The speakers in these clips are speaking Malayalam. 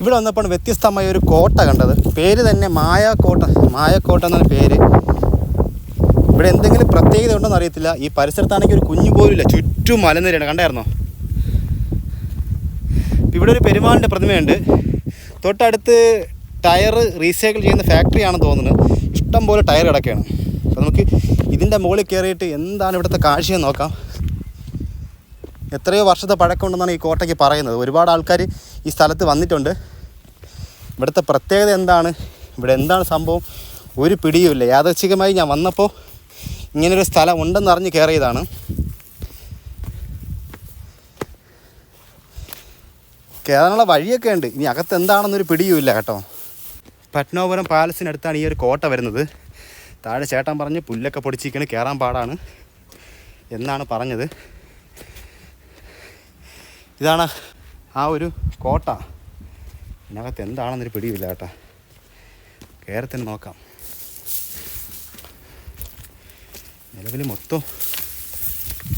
ഇവിടെ വന്നപ്പോൾ വ്യത്യസ്തമായ ഒരു കോട്ട കണ്ടത്. പേര് തന്നെ മായാക്കോട്ട. മായക്കോട്ട എന്നാണ് പേര്. ഇവിടെ എന്തെങ്കിലും പ്രത്യേകത ഉണ്ടോന്ന് അറിയത്തില്ല. ഈ പരിസരത്താണെങ്കിൽ ഒരു കുഞ്ഞു പോലും ഇല്ല ചുറ്റും മലനിരയാണ് കണ്ടായിരുന്നോ? ഇവിടെ ഒരു പെരുമാളിന്റെ പ്രതിമയുണ്ട്. തൊട്ടടുത്ത് ടയർ റീസൈക്കിൾ ചെയ്യുന്ന ഫാക്ടറിയാണെന്ന് തോന്നുന്നത് ഇഷ്ടം പോലെ ടയർ കിടക്കുകയാണ്. അപ്പോൾ നമുക്ക് ഇതിന്റെ മുകളിൽ കയറിയിട്ട് എന്താണ് ഇവിടുത്തെ കാഴ്ചയെന്ന് നോക്കാം. എത്രയോ വർഷത്തെ പഴക്കമുണ്ടെന്നാണ് ഈ കോട്ടയ്ക്ക് പറയുന്നത്. ഒരുപാട് ആൾക്കാർ ഈ സ്ഥലത്ത് വന്നിട്ടുണ്ട്. ഇവിടുത്തെ പ്രത്യേകത എന്താണ്? ഇവിടെ എന്താണ് സംഭവം? ഒരു പിടിയുമില്ല. യാദർച്ഛികമായി ഞാൻ വന്നപ്പോൾ ഇങ്ങനൊരു സ്ഥലം ഉണ്ടെന്ന് അറിഞ്ഞ് കയറിയതാണ് കയറാനുള്ള വഴിയൊക്കെ ഉണ്ട്. ഇനി അകത്ത് എന്താണെന്നൊരു പിടിയുമില്ല കേട്ടോ. പത്മനാഭപുരം പാലസിനടുത്താണ് ഈ ഒരു കോട്ട വരുന്നത്. താഴെ ചേട്ടൻ പറഞ്ഞ് പുല്ലൊക്കെ പൊടിച്ചിരിക്കണ് കയറാൻ പാടാണ് എന്നാണ് പറഞ്ഞത്. ഇതാണ് ആ ഒരു കോട്ട. ഇതിനകത്ത് എന്താണെന്നൊരു പിടിയില്ല കേട്ടാ. കയറത്തിന് നോക്കാം. നിലവിൽ മൊത്തം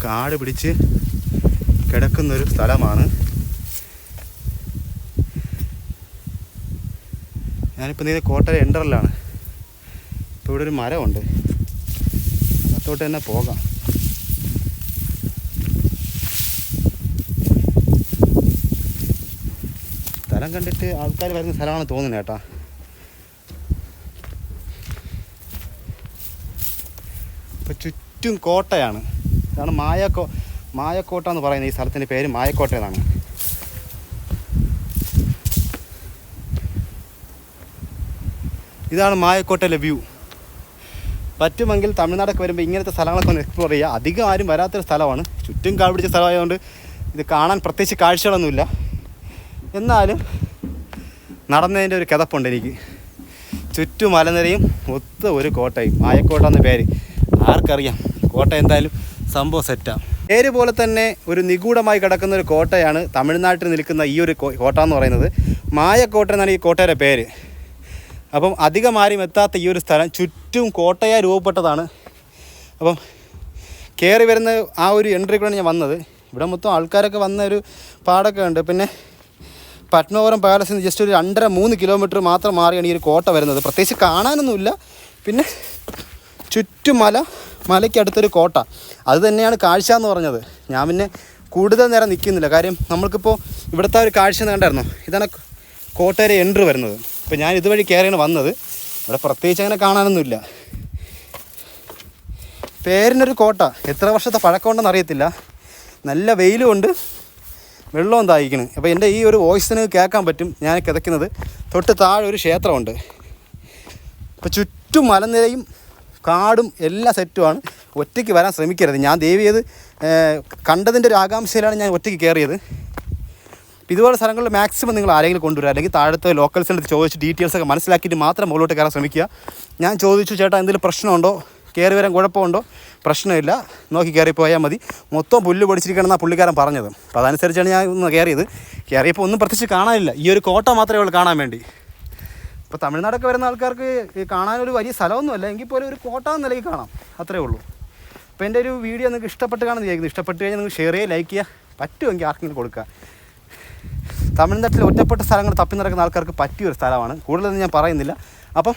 കാട് പിടിച്ച് കിടക്കുന്നൊരു സ്ഥലമാണ്. ഞാനിപ്പോൾ നീ കോട്ടയ എൻഡറിലാണ് ഇപ്പോൾ ഇവിടെ ഒരു മരമുണ്ട്. അകത്തോട്ട് തന്നെ പോകാം. സ്ഥലം കണ്ടിട്ട് ആൾക്കാർ വരുന്ന സ്ഥലമാണ് തോന്നുന്നത് കേട്ടാ. ഇപ്പം ചുറ്റും കോട്ടയാണ്. ഇതാണ് മായക്കോ മായക്കോട്ട എന്ന് പറയുന്നത് ഈ സ്ഥലത്തിന്റെ പേര് മായക്കോട്ട എന്നാണ്. ഇതാണ് മായക്കോട്ടയിലെ വ്യൂ. പറ്റുമെങ്കിൽ തമിഴ്നാടൊക്കെ വരുമ്പോൾ ഇങ്ങനത്തെ സ്ഥലങ്ങളൊക്കെ ഒന്ന് എക്സ്പ്ലോർ ചെയ്യുക അധികം ആരും വരാത്തൊരു സ്ഥലമാണ്. ചുറ്റും കാട് പിടിച്ച സ്ഥലമായതുകൊണ്ട് ഇത് കാണാൻ പ്രത്യേകിച്ച് കാഴ്ചകളൊന്നുമില്ല. എന്നാലും നടന്നതിന്റെ ഒരു കിതപ്പുണ്ട് എനിക്ക്. ചുറ്റു മലനിരയും ഒത്ത ഒരു കോട്ടയും. മായക്കോട്ട എന്ന പേര് ആർക്കറിയാം? കോട്ട എന്തായാലും സംഭവം സെറ്റാണ് പേര് പോലെ തന്നെ ഒരു നിഗൂഢമായി കിടക്കുന്ന ഒരു കോട്ടയാണ് തമിഴ്നാട്ടിൽ നിൽക്കുന്ന ഈ ഒരു കോട്ട എന്ന് പറയുന്നത്. മായക്കോട്ട എന്നാണ് ഈ കോട്ടയുടെ പേര്. അപ്പം അധികം ആരും എത്താത്ത ഈ ഒരു സ്ഥലം ചുറ്റും കോട്ടയായി രൂപപ്പെട്ടതാണ്. അപ്പം കയറി വരുന്ന ആ ഒരു എൻട്രി കൂടെ ഞാൻ വന്നത്. ഇവിടെ മൊത്തം ആൾക്കാരൊക്കെ വന്ന ഒരു പാടൊക്കെ ഉണ്ട്. പിന്നെ പത്മപുരം പാലസിൽ നിന്ന് ജസ്റ്റ് ഒരു രണ്ടര മൂന്ന് കിലോമീറ്റർ മാത്രം മാറിയാണ് ഈ ഒരു കോട്ട വരുന്നത്. പ്രത്യേകിച്ച് കാണാനൊന്നുമില്ല. പിന്നെ ചുറ്റും മല മലയ്ക്കടുത്തൊരു കോട്ട. അത് തന്നെയാണ് കാഴ്ച എന്ന് പറഞ്ഞത്. ഞാൻ പിന്നെ കൂടുതൽ നേരം നിൽക്കുന്നില്ല. കാര്യം നമ്മൾക്കിപ്പോൾ ഇവിടുത്തെ ഒരു കാഴ്ച കണ്ടായിരുന്നോ? ഇതാണ് കോട്ടയിലെ എൻട്രി വരുന്നത്. ഇപ്പോൾ ഞാൻ ഇതുവഴി കയറിയാണ് വന്നത്. ഇവിടെ പ്രത്യേകിച്ച് അങ്ങനെ കാണാനൊന്നുമില്ല. പേരിനൊരു കോട്ട. എത്ര വർഷത്തെ പഴക്കമുണ്ടെന്ന് അറിയത്തില്ല. നല്ല വെയിലുമുണ്ട് വെള്ളവും തായിക്കണ് അപ്പോൾ എന്റെ ഈ ഒരു വോയിസിന് കേൾക്കാൻ പറ്റും. ഞാൻ കിതയ്ക്കുന്നത് തൊട്ട് താഴെ ഒരു ക്ഷേത്രമുണ്ട്. അപ്പോൾ ചുറ്റും മലനിരയും കാടും എല്ലാ സെറ്റുമാണ് ഒറ്റയ്ക്ക് വരാൻ ശ്രമിക്കരുത്. ഞാൻ ദേവിയത് കണ്ടതിന്റെ ഒരു ആകാംക്ഷയിലാണ് ഞാൻ ഒറ്റയ്ക്ക് കയറിയത്. ഇതുപോലെ സ്ഥലങ്ങളിൽ മാക്സിമം നിങ്ങൾ ആരെങ്കിലും കൊണ്ടുവരിക. അല്ലെങ്കിൽ താഴത്തെ ലോക്കൽസിന്റെ ചോദിച്ച് ഡീറ്റെയിൽസൊക്കെ മനസ്സിലാക്കിയിട്ട് മാത്രം മുകളിലോട്ട് കയറാൻ ശ്രമിക്കുക. ഞാൻ ചോദിച്ചു ചേട്ടാ എന്തെങ്കിലും പ്രശ്നമുണ്ടോ? കയറി വരാൻ കുഴപ്പമുണ്ടോ? പ്രശ്നമില്ല. നോക്കി കയറി പോയാൽ മതി. മൊത്തം പുല്ല് പൊടിച്ചിരിക്കണമെന്നാണ് പുള്ളിക്കാരൻ പറഞ്ഞത്. അപ്പോൾ അതനുസരിച്ചാണ് ഞാൻ ഒന്ന് കയറിയത് കയറിയപ്പോൾ ഒന്നും പ്രത്യേകിച്ച് കാണാനില്ല. ഈ ഒരു കോട്ട മാത്രമേ ഉള്ളൂ കാണാൻ വേണ്ടി. ഇപ്പോൾ തമിഴ്നാടൊക്കെ വരുന്ന ആൾക്കാർക്ക് കാണാനൊരു വലിയ സ്ഥലമൊന്നുമല്ല. എങ്കിൽ പോലും ഒരു കോട്ട എന്ന നിലയ്ക്ക് കാണാം. അത്രേ ഉള്ളൂ. അപ്പോൾ എന്റെ ഒരു വീഡിയോ നിങ്ങൾക്ക് ഇഷ്ടപ്പെട്ട് കാണുന്ന വിചാരിക്കുന്നു. ഇഷ്ടപ്പെട്ട് കഴിഞ്ഞാൽ നിങ്ങൾ ഷെയർ ചെയ്യുക ലൈക്ക് ചെയ്യുക. പറ്റുമെങ്കിൽ ആർക്കെങ്കിലും കൊടുക്കുക. തമിഴ്നാട്ടിൽ ഒറ്റപ്പെട്ട സ്ഥലങ്ങൾ തപ്പി നടക്കുന്ന ആൾക്കാർക്ക് പറ്റിയൊരു സ്ഥലമാണ്. കൂടുതലൊന്നും ഞാൻ പറയുന്നില്ല. അപ്പം